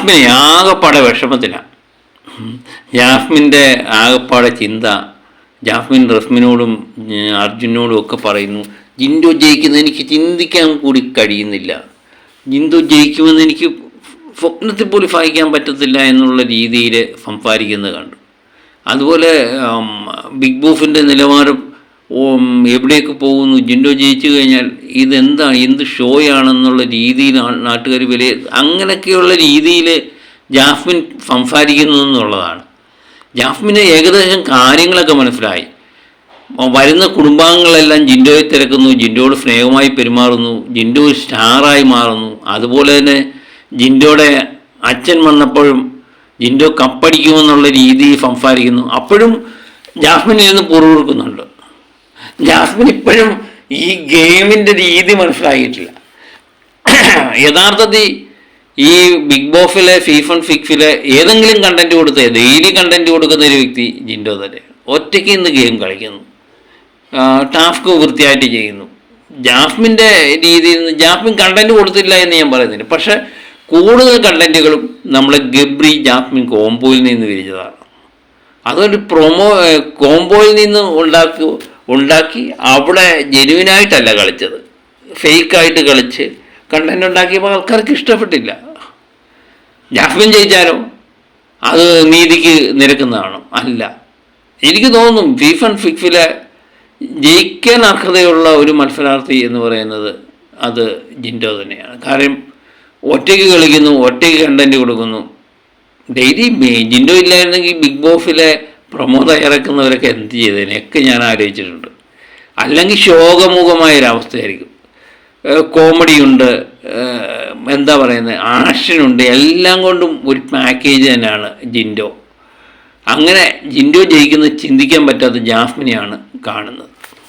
ജാസ്മിനെ ആകെപ്പാടെ വിഷമത്തിലാണ് ജാസ്മിന്റെ ആകെപ്പാടെ ചിന്ത. ജാസ്മിൻ റസ്മിനോടും അർജുനോടും ഒക്കെ പറയുന്നു ജിൻഡു ജയിക്കുന്ന എനിക്ക് ചിന്തിക്കാൻ കൂടി കഴിയുന്നില്ല. ജിന്ദു ജയിക്കുമെന്ന് എനിക്ക് സ്വപ്നത്തിൽ പോലും സഹായിക്കാൻ പറ്റത്തില്ല എന്നുള്ള രീതിയിൽ സംസാരിക്കുന്നത് കണ്ടു. അതുപോലെ ബിഗ് ബോസിന്റെ നിലവാരം എവിടെയൊക്കെ പോകുന്നു? ജിൻഡോ ജയിച്ചു കഴിഞ്ഞാൽ ഇതെന്താണ്? എന്ത് ഷോയാണെന്നുള്ള രീതിയിൽ നാട്ടുകാർ വില അങ്ങനെയൊക്കെയുള്ള രീതിയിൽ ജാഫ്മിൻ സംസാരിക്കുന്നു എന്നുള്ളതാണ്. ജാസ്മിന് ഏകദേശം കാര്യങ്ങളൊക്കെ മനസ്സിലായി. വരുന്ന കുടുംബാംഗങ്ങളെല്ലാം ജിൻഡോയെ തിരക്കുന്നു. ജിൻഡോയോട് സ്നേഹമായി പെരുമാറുന്നു. ജിൻഡോ സ്റ്റാറായി മാറുന്നു. അതുപോലെ തന്നെ ജിൻഡോയുടെ അച്ഛൻ വന്നപ്പോഴും ജിൻഡോ കപ്പടിക്കുമെന്നുള്ള രീതിയിൽ സംസാരിക്കുന്നു. അപ്പോഴും ജാസ്മിൻ ഇരുന്ന് പുറകുറുക്കുന്നുണ്ട് ജാസ്മിൻ ഇപ്പോഴും ഈ ഗെയിമിന്റെ രീതി മനസ്സിലാക്കിയിട്ടില്ല. യഥാർത്ഥത്തിൽ ഈ ബിഗ് ബോസിലെ ഫീഫൺ ഫിക്സിലെ ഏതെങ്കിലും കണ്ടന്റ് കൊടുത്ത ഡെയിലി കണ്ടന്റ് കൊടുക്കുന്ന ഒരു വ്യക്തി ജിൻഡോ തന്നെ. ഒറ്റയ്ക്ക് ഇന്ന് ഗെയിം കളിക്കുന്നു. ടാസ്ക് വൃത്തിയായിട്ട് ചെയ്യുന്നു. ജാസ്മിന്റെ രീതിയിൽ നിന്ന് ജാസ്മിൻ കണ്ടന്റ് കൊടുത്തില്ല എന്ന് ഞാൻ പറയുന്നില്ല. പക്ഷെ കൂടുതൽ കണ്ടന്റുകളും നമ്മളെ ഗബ്രി ജാഫ്മിൻ കോംബോയിൽ നിന്ന് വിരിച്ചതാണ്. അതൊരു പ്രൊമോ കോംബോയിൽ നിന്ന് ഉണ്ടാക്കി ഉണ്ടാക്കി അവിടെ ജെനുവിനായിട്ടല്ല കളിച്ചത്. ഫേക്കായിട്ട് കളിച്ച് കണ്ടന്റ് ഉണ്ടാക്കിയപ്പോൾ ആൾക്കാർക്ക് ഇഷ്ടപ്പെട്ടില്ല. ജാഫിൻ ജയിച്ചാലോ? അത് നീതിക്ക് നിരക്കുന്നതാണ്. അല്ല. എനിക്ക് തോന്നും ഫിഫ് ആൻഡ് ഫിഫിലെ ജയിക്കാൻ അർഹതയുള്ള ഒരു മത്സരാർത്ഥി എന്ന് പറയുന്നത് അത് ജിൻഡോ തന്നെയാണ്. കാര്യം ഒറ്റയ്ക്ക് കളിക്കുന്നു ഒറ്റയ്ക്ക് കണ്ടന്റ് കൊടുക്കുന്നു. ഡെയിലി ജിൻഡോ ഇല്ലായിരുന്നെങ്കിൽ ബിഗ് ബോസിലെ പ്രമോ തയ്യാറാക്കുന്നവരൊക്കെ എന്ത് ചെയ്തതിനെയൊക്കെ ഞാൻ ആലോചിച്ചിട്ടുണ്ട്. അല്ലെങ്കിൽ ശോകമുഖമായ ഒരവസ്ഥയായിരിക്കും കോമഡി ഉണ്ട് ഏഹ് എന്താ പറയുന്നത് ആക്ഷനുണ്ട് എല്ലാം കൊണ്ടും ഒരു പാക്കേജ് തന്നെയാണ് ജിൻഡോ. അങ്ങനെ ജിൻഡോ ജയിക്കുന്നത് ചിന്തിക്കാൻ പറ്റാത്ത ജാസ്മിനെയാണ് കാണുന്നത്.